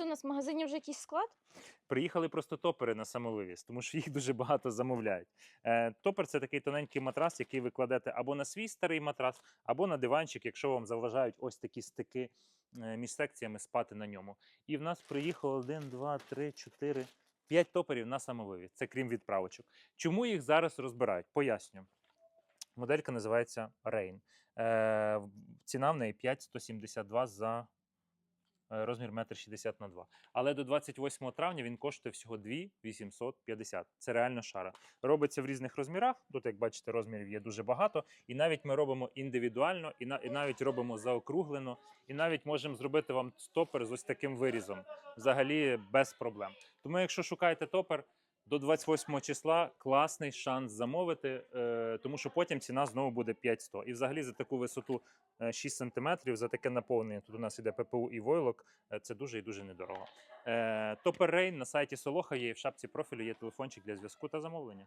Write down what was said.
Це у нас в магазині вже якийсь склад? Приїхали просто топери на самовивіз, тому що їх дуже багато замовляють. Е, топер це такий тоненький матрас, який ви кладете або на свій старий матрас, або на диванчик, якщо вам заважають ось такі стики е, між секціями спати на ньому. І в нас приїхало 1, 2, 3, 4, 5 топерів на самовивіз. Це крім відправочок. Чому їх зараз розбирають? Поясню. Моделька називається Rain. Е, ціна в неї 5,172 за розмір 1,60 м на 2. Але до 28 травня він коштує всього 2,850. Це реально шара. Робиться в різних розмірах. Тут, як бачите, розмірів є дуже багато. І навіть ми робимо індивідуально, і навіть робимо заокруглено, і навіть можемо зробити вам стопер з ось таким вирізом. Взагалі без проблем. Тому, якщо шукаєте топер, до 28 числа класний шанс замовити, е, тому що потім ціна знову буде 500. І взагалі за таку висоту е, 6 см, за таке наповнення, тут у нас іде ППУ і войлок, е, це дуже і дуже недорого. Топерейн Топер Рейн на сайті Солоха є, і в шапці профілю є телефончик для зв'язку та замовлення.